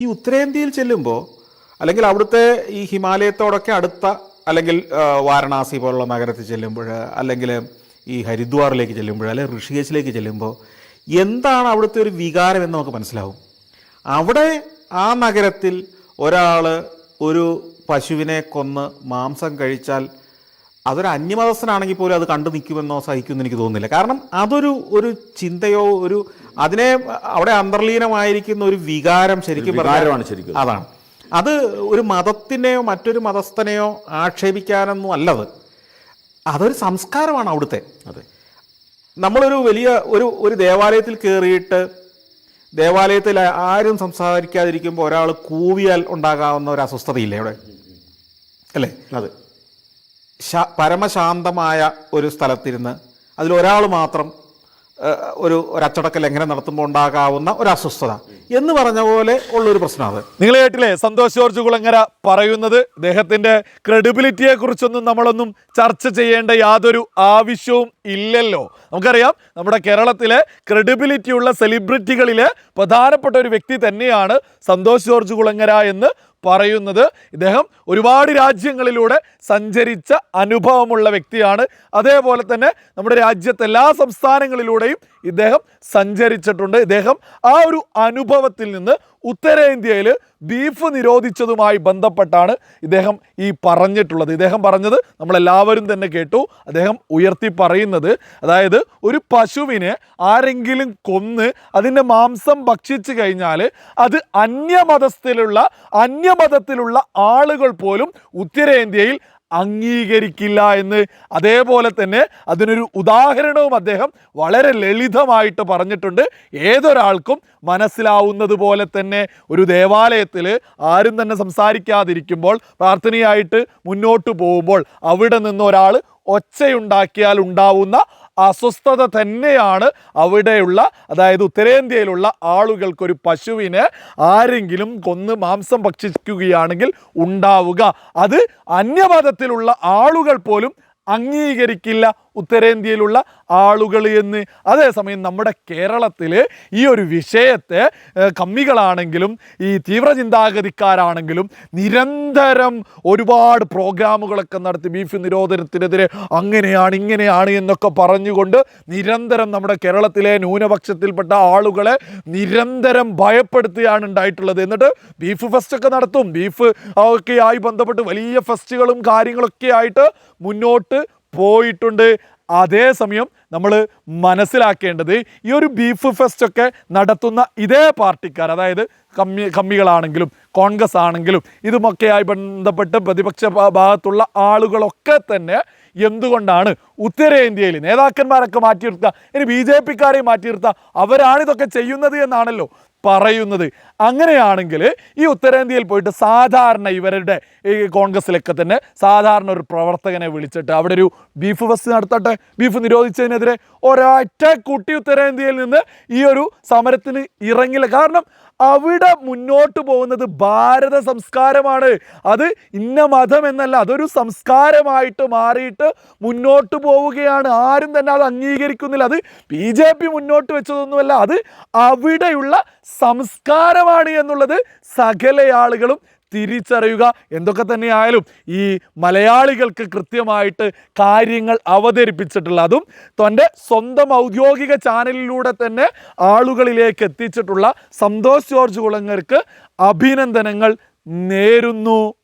ഈ ഉത്തരേന്ത്യയിൽ ചെല്ലുമ്പോൾ അല്ലെങ്കിൽ അവിടുത്തെ ഈ ഹിമാലയത്തോടൊക്കെ അടുത്ത അല്ലെങ്കിൽ വാരണാസി പോലുള്ള നഗരത്തിൽ ചെല്ലുമ്പോൾ അല്ലെങ്കിൽ ഈ ഹരിദ്വാറിലേക്ക് ചെല്ലുമ്പോൾ അല്ലെങ്കിൽ ഋഷികേശിലേക്ക് ചെല്ലുമ്പോൾ എന്താണ് അവിടുത്തെ ഒരു വികാരം എന്ന് നമുക്ക് മനസ്സിലാവും? അവിടെ ആ നഗരത്തിൽ ഒരാൾ ഒരു പശുവിനെ കൊന്ന് മാംസം കഴിച്ചാൽ അതൊരു അന്യമതസ്ഥനാണെങ്കിൽ പോലും അത് കണ്ടു നിൽക്കുമെന്നോ സഹിക്കുമെന്ന് എനിക്ക് തോന്നുന്നില്ല. കാരണം അതൊരു ഒരു ചിന്തയോ ഒരു അതിനെ അവിടെ അന്തർലീനമായിരിക്കുന്ന ഒരു വികാരം ശരിക്കും ശരിക്കും. അതാണ്. അത് ഒരു മതത്തിനെയോ മറ്റൊരു മതസ്ഥനെയോ ആക്ഷേപിക്കാനൊന്നും അല്ലത്. അതൊരു സംസ്കാരമാണ് അവിടുത്തെ. അതെ. നമ്മളൊരു വലിയ ഒരു ഒരു ദേവാലയത്തിൽ കയറിയിട്ട് ദേവാലയത്തിൽ ആരും സംസാരിക്കാതിരിക്കുമ്പോൾ ഒരാൾ കൂവിയാൽ ഉണ്ടാകാവുന്ന ഒരു അസ്വസ്ഥതയില്ലേ അവിടെ? അല്ലേ? അതെ. പരമശാന്തമായ ഒരു സ്ഥലത്തിരുന്ന് അതിലൊരാൾ മാത്രം ഒരു ഒരച്ചടക്ക ലംഘനം നടത്തുമ്പോൾ ഉണ്ടാകാവുന്ന ഒരു അസ്വസ്ഥത എന്ന് പറഞ്ഞ പോലെ ഉള്ളൊരു പ്രശ്നമാണ് നിങ്ങൾ കേട്ടില്ലേ? സന്തോഷ് ജോർജ് കുളങ്ങര പറയുന്നത് ഇദ്ദേഹത്തിന്റെ ക്രെഡിബിലിറ്റിയെ കുറിച്ചൊന്നും നമ്മളൊന്നും ചർച്ച ചെയ്യേണ്ട യാതൊരു ആവശ്യവും ഇല്ലല്ലോ. നമുക്കറിയാം നമ്മുടെ കേരളത്തിലെ ക്രെഡിബിലിറ്റിയുള്ള സെലിബ്രിറ്റികളിലെ പ്രധാനപ്പെട്ട ഒരു വ്യക്തി തന്നെയാണ് സന്തോഷ് ജോർജ് കുളങ്ങര എന്ന് പറയുന്നത് ഇദ്ദേഹം ഒരുപാട് രാജ്യങ്ങളിലൂടെ സഞ്ചരിച്ച അനുഭവമുള്ള വ്യക്തിയാണ്. അതേപോലെ തന്നെ നമ്മുടെ രാജ്യത്തെ എല്ലാ സംസ്ഥാനങ്ങളിലൂടെയും ഇദ്ദേഹം സഞ്ചരിച്ചിട്ടുണ്ട്. ഇദ്ദേഹം ആ ഒരു അനുഭവത്തിൽ നിന്ന് ഉത്തരേന്ത്യയിൽ ബീഫ് നിരോധിച്ചതുമായി ബന്ധപ്പെട്ടാണ് ഇദ്ദേഹം ഈ പറഞ്ഞിട്ടുള്ളത്. ഇദ്ദേഹം പറഞ്ഞത് നമ്മളെല്ലാവരും തന്നെ കേട്ടു. അദ്ദേഹം ഉയർത്തി പറയുന്നത് അതായത് ഒരു പശുവിനെ ആരെങ്കിലും കൊന്ന് അതിന്റെ മാംസം ഭക്ഷിച്ചു കഴിഞ്ഞാൽ അത് അന്യമതത്തിലുള്ള അന്യമതത്തിലുള്ള ആളുകൾ പോലും ഉത്തരേന്ത്യയിൽ അംഗീകരിക്കില്ല എന്ന്. അതേപോലെ തന്നെ അതിനൊരു ഉദാഹരണവും അദ്ദേഹം വളരെ ലളിതമായിട്ട് പറഞ്ഞിട്ടുണ്ട്. ഏതൊരാൾക്കും മനസ്സിലാവുന്നത് പോലെ തന്നെ ഒരു ദേവാലയത്തിൽ ആരും തന്നെ സംസാരിക്കാതിരിക്കുമ്പോൾ പ്രാർത്ഥനയായിട്ട് മുന്നോട്ട് പോകുമ്പോൾ അവിടെ നിന്ന് ഒരാൾ ഒച്ചയുണ്ടാക്കിയാൽ ഉണ്ടാവുന്ന അസ്വസ്ഥത തന്നെയാണ് അവിടെയുള്ള അതായത് ഉത്തരേന്ത്യയിലുള്ള ആളുകൾക്കൊരു പശുവിനെ ആരെങ്കിലും കൊന്ന് മാംസം ഭക്ഷിക്കുകയാണെങ്കിൽ ഉണ്ടാവുക. അത് അന്യമതത്തിലുള്ള ആളുകൾ പോലും അംഗീകരിക്കില്ല. ഉത്തരേന്ത്യയിലുള്ള ആളുകൾ എന്ന്. അതേസമയം നമ്മുടെ കേരളത്തിൽ ഈ ഒരു വിഷയത്തെ കമ്മികളാണെങ്കിലും ഈ തീവ്ര ചിന്താഗതിക്കാരാണെങ്കിലും നിരന്തരം ഒരുപാട് പ്രോഗ്രാമുകളൊക്കെ നടത്തി ബീഫ് നിരോധനത്തിനെതിരെ അങ്ങനെയാണ് ഇങ്ങനെയാണ് എന്നൊക്കെ പറഞ്ഞുകൊണ്ട് നിരന്തരം നമ്മുടെ കേരളത്തിലെ ന്യൂനപക്ഷത്തിൽപ്പെട്ട ആളുകളെ നിരന്തരം ഭയപ്പെടുത്തുകയാണ് ഉണ്ടായിട്ടുള്ളത്. എന്നിട്ട് ബീഫ് ഫെസ്റ്റ് ഒക്കെ നടത്തും. ബീഫ് ഒക്കെ ആയി ബന്ധപ്പെട്ട് വലിയ ഫെസ്റ്റുകളും കാര്യങ്ങളൊക്കെ ആയിട്ട് മുന്നോട്ട് പോയിട്ടുണ്ട്. അതേസമയം നമ്മൾ മനസ്സിലാക്കേണ്ടത് ഈ ഒരു ബീഫ് ഫെസ്റ്റ് ഒക്കെ നടത്തുന്ന ഇതേ പാർട്ടിക്കാർ അതായത് കമ്മി കമ്മികളാണെങ്കിലും കോൺഗ്രസ് ആണെങ്കിലും ഇതുമൊക്കെയായി ബന്ധപ്പെട്ട് പ്രതിപക്ഷ ഭാഗത്തുള്ള ആളുകളൊക്കെ തന്നെ എന്തുകൊണ്ടാണ് ഉത്തരേന്ത്യയിൽ നേതാക്കന്മാരൊക്കെ മാറ്റി നിർത്തുക ഇനി ബി ജെ പിക്കാരെ മാറ്റി നിർത്തുക അവരാണ് ഇതൊക്കെ ചെയ്യുന്നത് എന്നാണല്ലോ പറയുന്നത്. അങ്ങനെയാണെങ്കിൽ ഈ ഉത്തരേന്ത്യയിൽ പോയിട്ട് സാധാരണ ഇവരുടെ ഈ കോൺഗ്രസ്സിലൊക്കെ തന്നെ സാധാരണ ഒരു പ്രവർത്തകനെ വിളിച്ചിട്ട് അവിടെ ഒരു ബീഫ് ബസ് നടത്തട്ടെ ബീഫ് നിരോധിച്ചതിനെതിരെ ഒരൊറ്റ കുട്ടി ഉത്തരേന്ത്യയിൽ നിന്ന് ഈ ഒരു സമരത്തിന് ഇറങ്ങില്ല. കാരണം അവിടെ മുന്നോട്ട് പോകുന്നത് ഭാരത സംസ്കാരമാണ്. അത് ഇന്ന മതം എന്നല്ല അതൊരു സംസ്കാരമായിട്ട് മാറിയിട്ട് മുന്നോട്ട് പോവുകയാണ്. ആരും തന്നെ അത് അംഗീകരിക്കുന്നില്ല. അത് ബി ജെ പി മുന്നോട്ട് വെച്ചതൊന്നുമല്ല അത് അവിടെയുള്ള സംസ്കാരമാണ് എന്നുള്ളത് സകല ആളുകളും തിരിച്ചറിയുക. എന്തൊക്കെ തന്നെയായാലും ഈ മലയാളികൾക്ക് കൃത്യമായിട്ട് കാര്യങ്ങൾ അവതരിപ്പിച്ചിട്ടുള്ള അതും തന്റെ സ്വന്തം ഔദ്യോഗിക ചാനലിലൂടെ തന്നെ ആളുകളിലേക്ക് എത്തിച്ചിട്ടുള്ള സന്തോഷ് ജോർജ് കുളങ്ങർക്ക് അഭിനന്ദനങ്ങൾ നേരുന്നു.